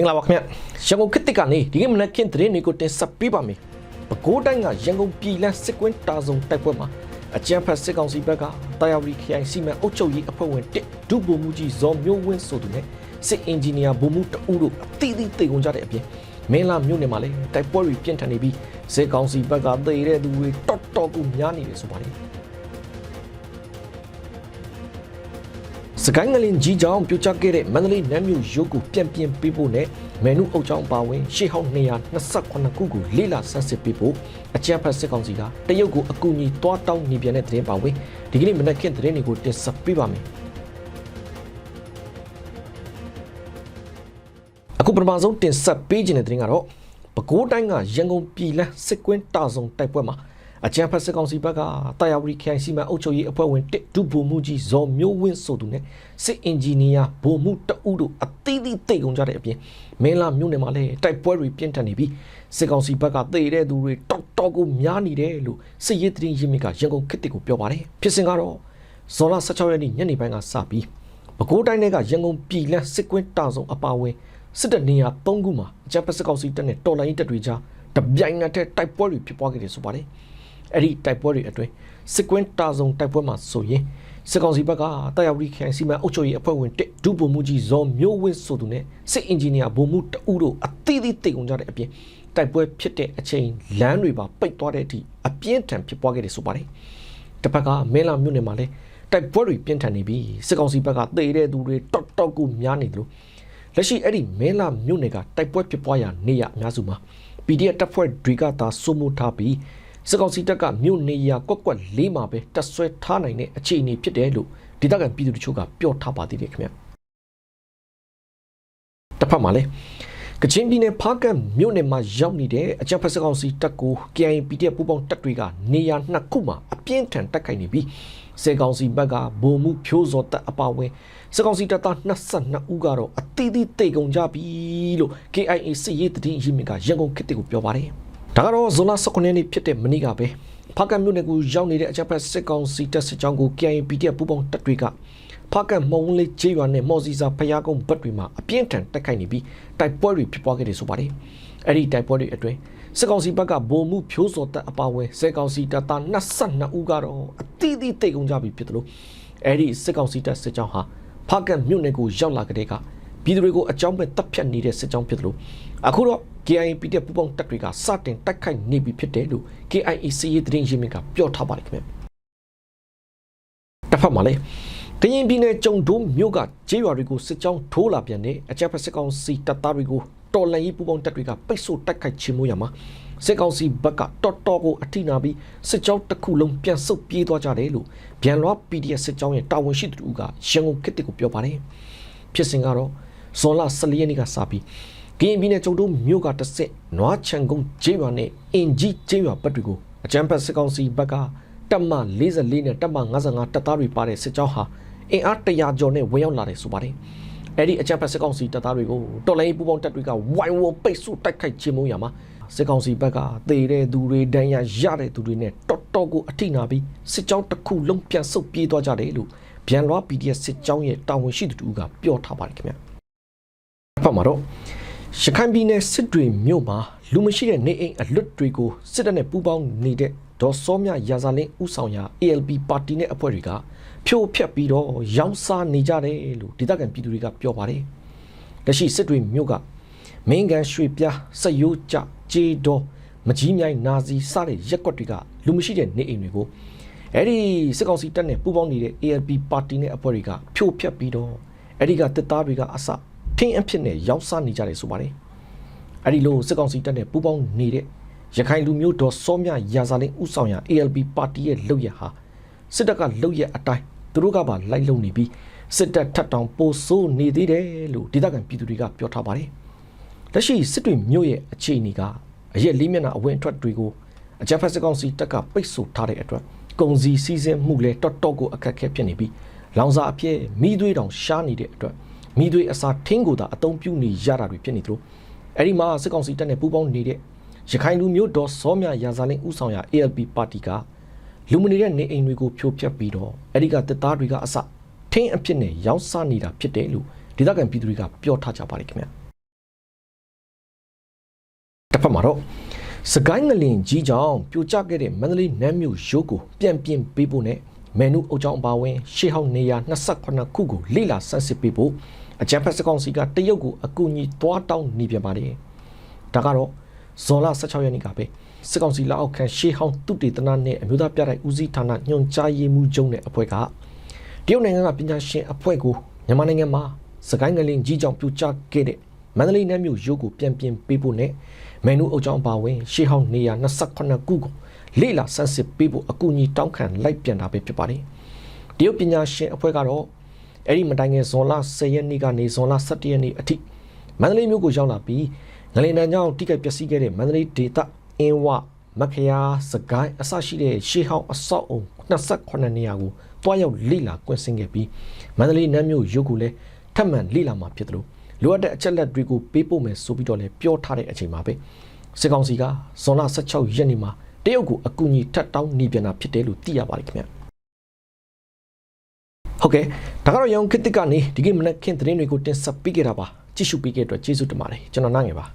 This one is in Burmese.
င်္ဂလာပါခင်ဗျရန်ကုန်ခေတ်သစ်ကနေဒီကနေ့မနက်ခင်းသတင်းတွေကိုတင်ဆက်ပေးပါမယ်ပဲခူးတိုင်းကရန်ကုန်ပြည်လန်းစစ်ကွင်းတာဆုံတိုက်ပွဲမှာအကြမ်းဖက်စစ်ကောင်စီဘက်ကတာယာဝတီခရိုင်စီမံအုပ်ချုပ်ရေးအဖွဲ့ဝင်တစ်ဒုဗိုလ်မှူးကြီးဇော်မျိုးဝင်းဆိုသူနဲ့စစ်အင်ဂျင်နီယာဗိုလ်မှူးတဦးတို့အသီးသီးတေကုန်ကြတဲ့အပြင်မင်းလာမြို့နယ်မှာလည်းတိုက်ပွဲတွေပြင်းထန်နေပြီးစစ်ကောင်စီဘက်ကသေတဲ့သူတွေတော်တော်ကိုများနေတယ်ဆိုပါတယ် စကိုင်းငလင်ကြီးကြောင်ပြိုကျခဲ့တဲ့မန္တလေးနမ်းမြို့ရုပ်ကိုပြန်ပြင်ပေးဖို့နဲ့မယ်နုအုပ်ချောင်းပါဝင်ရှေ့ဟောင်း228ခုကိုလေးလာဆန်းစစ်ပေးဖို့အကြမ်းဖက်စစ်ကောင်စီကတရုတ်ကိုအကူအညီတွားတောင်းနေပြန်တဲ့သတင်းပါဝင်ဒီကနေ့မနက်ခင်းသတင်းတွေကိုတင်ဆက်ပေးပါမယ်အခုပထမဆုံးတင်ဆက်ပေးခြင်းတဲ့သတင်းကတော့ပဲခူးတိုင်းကရန်ကုန်ပြည်လန်းစစ်ကွင်းတာဆုံတိုက်ပွဲမှာ အကြံဖက်စစ်ကောင်စီဘက်ကတာယာဝတီခိုင်စီမံအုပ်ချုပ်ရေးအဖွဲ့ဝင်တစ်ဒုဗိုလ်မှူးကြီးဇော်မျိုးဝင်းဆိုသူနဲ့စစ်အင်ဂျင်နီယာဗိုလ်မှူးတအုပ်တို့အသီးသီးတိတ်ကုန်ကြတဲ့အပြင်မင်းလာမြို့နယ်မှာလည်းတိုက်ပွဲတွေပြင်းထန်နေပြီးစစ်ကောင်စီဘက်ကသေတဲ့သူတွေတော်တော်ကိုများနေတယ်လို့စစ်ရေးသတင်းရင်းမြစ်ကရန်ကုန်ခေတ်တစ်ကိုပြောပါတယ်ဖြစ်စဉ်ကတော့ဇော်လ16ရက်နေ့ညနေပိုင်းကစပြီးပဲခူးတိုင်းကရန်ကုန်ပြည်လန်းစစ်ကွင်းတာဆုံအပါအဝင်စစ်တပ်နေရာ၃ခုမှာအကြမ်းဖက်စစ်ကောင်စီတပ်နဲ့တော်လိုင်းတပ်တွေကြားတပြိုင်နက်တည်းတိုက်ပွဲတွေဖြစ်ပွားခဲ့တယ်ဆိုပါတယ် အဲ့ဒီတိုက်ပွဲတွေအတွင်းစစ်ကွင်းတာဆုံတိုက်ပွဲမှာဆိုရင်စစ်ကောင်စီဘက်ကတာယာဝတီခိုင်စီမံအုပ်ချုပ်ရေးအဖွဲ့ဝင်တစ်ဒုဗိုလ်မှူးကြီးဇော်မျိုးဝင်းဆိုသူနဲ့စစ်အင်ဂျင်နီယာဗိုလ်မှူးတဦးတို့အသီးသီးတိတ်ကုန်ကြတဲ့အပြင်တိုက်ပွဲဖြစ်တဲ့အချိန်လမ်းတွေပါပိတ်သွားတဲ့အထိအပြင်းထန်ဖြစ်ပွားခဲ့တယ်ဆိုပါတယ်တစ်ဖက်ကမဲလာမြို့နယ်မှာလည်းတိုက်ပွဲတွေပြင်းထန်နေပြီးစစ်ကောင်စီဘက်ကသေတဲ့သူတွေတော်တော်ကိုများနေတယ်လို့လက်ရှိအဲ့ဒီမဲလာမြို့နယ်ကတိုက်ပွဲဖြစ်ပွားရာနေရအများစုမှာ PDF တပ်ဖွဲ့တွေကသာစိုးမိုးထားပြီး စစ်ကောင်စီတပ်ကမြို့နေရာကွက်ကွက်လေးမှာပဲတပ်ဆွဲထားနိုင်တဲ့အခြေအနေဖြစ်တယ်လို့ဒေသခံပြည်သူတချို့ကပြောထားပါသေးတယ်ခင်ဗျတစ်ဖက်မှာလည်းကချင်ပြည်နယ်ဖားကတ်မြို့နယ်မှာရောက်နေတဲ့အကြမ်းဖက်စစ်ကောင်စီတပ်ကို KIA PDF ပူးပေါင်းတပ်တွေကနေရာနှစ်ခုမှာအပြင်းထန်တိုက်ခိုက်နေပြီးစေကောင်စီဘက်ကဗိုလ်မှုဖြိုးစော်တပ်အပါအဝင်စစ်ကောင်စီတပ်သား22ဦးကတော့အသီးသီးတိတ်ကုန်ကြပြီလို့ KIA စစ်ရေးတည်င်းရင်းမြစ်ကရန်ကုန်ခေတ်ကိုပြောပါတယ် ဒါကတော့ဇွန်လ19ရက်နေ့ဖြစ်တဲ့မနေ့ကပဲဖားကတ်မြို့နယ်ကိုရောက်နေတဲ့အကြမ်းဖက်စစ်ကောင်စီတပ်စစ်ကြောင်းကို KIA PDF ပူးပေါင်းတပ်တွေကဖားကတ်မုံလေးကျေးရွာနဲ့မော်စီစာဖျားကုန်းဘက်တွေမှာအပြင်းထန်တိုက်ခိုက်နေပြီးတိုက်ပွဲတွေဖြစ်ပွားခဲ့တယ်ဆိုပါတယ်အဲ့ဒီတိုက်ပွဲတွေအတွင်းစစ်ကောင်စီဘက်ကဗိုလ်မှုဖြိုးစော်တပ်အပါအဝင်စစ်ကောင်စီတပ်သား22ဦးကတော့အသီးသီးတိတ်ကုန်ကြပြီဖြစ်တယ်လို့အဲ့ဒီစစ်ကောင်စီတပ်စစ်ကြောင်းဟာဖားကတ်မြို့နယ်ကိုရောက်လာကြတဲ့က ပြည်သူတွေကိုအကြောင်းပဲတပ်ဖြတ်နေတဲ့စစ်ကြောင်းဖြစ်တယ်လို့အခုတော့ KIA PDF ပူးပေါင်းတပ်တွေကစတင်တိုက်ခိုက်နေပြီဖြစ်တယ်လို့ KIA စီးရေးသတင်းရင်းမြစ်ကပြောထားပါတယ်ခင်ဗျတစ်ဖက်မှာလည်းကရင်ပြည်နယ်ကြုံဒိုးမြို့ကကျေးရွာတွေကိုစစ်ကြောင်းထိုးလာပြန်တဲ့အကြမ်းဖက်စစ်ကောင်စီတပ်သားတွေကိုတော်လှန်ရေးပူးပေါင်းတပ်တွေကပိတ်ဆို့တိုက်ခိုက်ချေမှုရမှာစစ်ကောင်စီဘက်ကတော်တော်ကိုအထိနာပြီးစစ်ကြောင်းတစ်ခုလုံးပြန်ဆုတ်ပြေးသွားကြတယ်လို့ဗျန်လွား PDF စစ်ကြောင်းရဲ့တာဝန်ရှိသူကရန်ကုန်ခေတ်တစ်ကိုပြောပါတယ်ဖြစ်စဉ်ကတော့ ဇွန်လ14ရက်နေ့ကစပြီးကရင်ပြည်နယ်ကျုံတို့မြို့ကတစ်စစ်နွားချံကုန်းကျေးရွာနဲ့အင်ကြီးကျေးရွာဘက်တွေကိုအကြမ်းဖက်စစ်ကောင်စီဘက်ကတပ်မ44နဲ့တပ်မ55တပ်သားတွေပါတဲ့စစ်ကြောင်းဟာအင်အား100ကျော်နဲ့ဝင်ရောက်လာတယ်ဆိုပါတယ်။အဲ့ဒီအကြမ်းဖက်စစ်ကောင်စီတပ်သားတွေကိုတော်လိုင်းပူပေါင်းတပ်တွေကဝိုင်းဝန်းပိတ်ဆို့တိုက်ခိုက်ခြင်းမုံရမှာစစ်ကောင်စီဘက်ကသေတဲ့သူတွေဒဏ်ရာရတဲ့သူတွေနဲ့တော်တော်ကိုအထိနာပြီးစစ်ကြောင်းတစ်ခုလုံးပြန်ဆုတ်ပြေးသွားကြတယ်လို့ဗျန်လွား PDF စစ်ကြောင်းရဲ့တာဝန်ရှိသူတို့ကပြောထားပါတယ်ခင်ဗျာ။ ဖတ်မှာတော့ရခိုင်ပြည်နယ်စစ်တွေမြို့မှာလူမရှိတဲ့နေအိမ်အလွတ်တွေကိုစစ်တပ်နဲ့ပူးပေါင်းနေတဲ့ဒေါ်စောမြရာဇာလင်းဥဆောင်ရာ ALP ပါတီနဲ့အဖွဲ့တွေကဖြိုးဖျက်ပြီးတော့ရောင်းစားနေကြတယ်လို့ဒေသခံပြည်သူတွေကပြောပါတယ်။လက်ရှိစစ်တွေမြို့ကမင်းကန်ရွှေပြားစက်ရိုးကြကြေးတော်မကြီးမြိုင်နာစီစတဲ့ရက်ကွက်တွေကလူမရှိတဲ့နေအိမ်တွေကိုအဲ့ဒီစစ်ကောင်စီတပ်နဲ့ပူးပေါင်းနေတဲ့ ALP ပါတီနဲ့အဖွဲ့တွေကဖြိုးဖျက်ပြီးတော့အဲ့ဒီကတစ်သားတွေကအစ ထင်းအဖြစ်နဲ့ရောင်းစားနေကြတယ်ဆိုပါတယ်။အဲ့ဒီလိုစစ်ကောင်စီတပ်နဲ့ပူးပေါင်းနေတဲ့ရခိုင်လူမျိုးတော်စောမြရာဇာလင်းဥဆောင်ရာ ALP ပါတီရဲ့လုပ်ရဟာစစ်တပ်ကလုပ်ရအတိုင်းသူတို့ကပါလိုက်လုံနေပြီးစစ်တပ်ထပ်တောင်ပိုဆိုးနေသေးတယ်လို့ဒေသခံပြည်သူတွေကပြောထားပါတယ်။လက်ရှိစစ်တွေမြို့ရဲ့အခြေအနေကအရက်လေးမျက်နှာအဝင်အထွက်တွေကိုအကြမ်းဖက်စစ်ကောင်စီတပ်ကပိတ်ဆို့ထားတဲ့အတွက်ကုန်စည်စည်းစိမ်မှုလည်းတော်တော်ကိုအခက်အခဲဖြစ်နေပြီးလောင်စာအပြည့်မိသွေးတောင်ရှားနေတဲ့အတွက် မိသွေးအစာထင်းကိုသာအသုံးပြုနေရတာတွေဖြစ်နေသလိုအဲ့ဒီမှာစစ်ကောင်စီတပ်နဲ့ပူးပေါင်းနေတဲ့ရခိုင်လူမျိုးဒေါ်စောမြရာဇာလင်းဥဆောင်ရာ ALP ပါတီကလူမနေတဲ့နေအိမ်တွေကိုဖြိုဖျက်ပြီးတော့အဲ့ဒီကတပ်သားတွေကအစထင်းအဖြစ်နဲ့ရောင်းစားနေတာဖြစ်တယ်လို့ဒေသခံပြည်သူတွေကပြောထားကြပါတယ်ခင်ဗျာတစ်ဖက်မှာတော့စကိုင်းငလင်ကြီးကြောင့်ပြိုကျခဲ့တဲ့မန္တလေးနမ်းမြို့ရိုးကိုပြန်ပြင်ပေးဖို့နဲ့ မဲနုအုပ်ချောင်းအပါဝင်ရှေးဟောင်းနေရာ28ခုကိုလိလာဆန်းစစ်ပေးဖို့အကြံဖက်စကောင်စီကတရုတ်ကိုအကူအညီသွားတောင်းနေပြန်ပါတယ်ဒါကတော့ဇော်လ16ရက်နေ့ကပဲစစ်ကောင်စီလက်အောက်ခံရှေးဟောင်းတုတေသနနဲ့အမျိုးသားပြတိုက်ဦးစီးဌာနညွှန်ကြားရေးမှူးချုပ်နဲ့အဖွဲ့ကတရုတ်နိုင်ငံကပညာရှင်အဖွဲ့ကိုမြန်မာနိုင်ငံမှာစကိုင်းငလင်ကြီးကြောင့်ပြိုကျခဲ့တဲ့မန္တလေးနယ်မြို့ရုပ်ကိုပြန်ပြင်ပေးဖို့နဲ့မယ်နူအုပ်ချောင်းပါဝင်ရှေးဟောင်းနေရာ28ခုကို လေ့လာဆန်းစစ်ပေးဖို့အကူအညီတောင်းခံလိုက်ပြန်တာပဲဖြစ်ပါတယ်။တရုတ်ပညာရှင်အဖွဲ့ကတော့အဲ့ဒီမတိုင်ခင်ဇွန်လ10ရက်နေ့ကနေဇွန်လ17ရက်နေ့အထိမန္တလေးမြို့ကိုရောက်လာပြီးငလင်တန်းကြောင့်တိကျပျက်စီးခဲ့တဲ့မန္တလေးဒေသအင်းဝမခယာစကိုင်းအစရှိတဲ့ရှေးဟောင်းအဆောက်အုံ28နေရာကိုတွားရောက်လိလာကွင်းဆင်းခဲ့ပြီးမန္တလေးနမ်းမြို့ရုပ်ကိုလည်းထပ်မံလိလာမှာဖြစ်တယ်လို့လိုအပ်တဲ့အချက်လက်တွေကိုပေးပို့မယ်ဆိုပြီးတော့လည်းပြောထားတဲ့အချိန်မှာပဲစစ်ကောင်စီကဇွန်လ16ရက်နေ့မှာ တရုတ်ကိုအကူအညီထပ်တောင်းနေပြန်တာဖြစ်တယ်လို့သိရပါတယ်ခင်ဗျဟုတ်ကဲ့ဒါကတော့ရောင်ခစ်တစ်ကနေဒီကိမနက်ခင်းသတင်းတွေကိုတင်ဆက်ပေးခဲ့တာပါကြည့်ရှုပေးခဲ့တဲ့အတွက်ကျေးဇူးတင်ပါတယ်ကျွန်တော်နိုင်ငယ်ပါ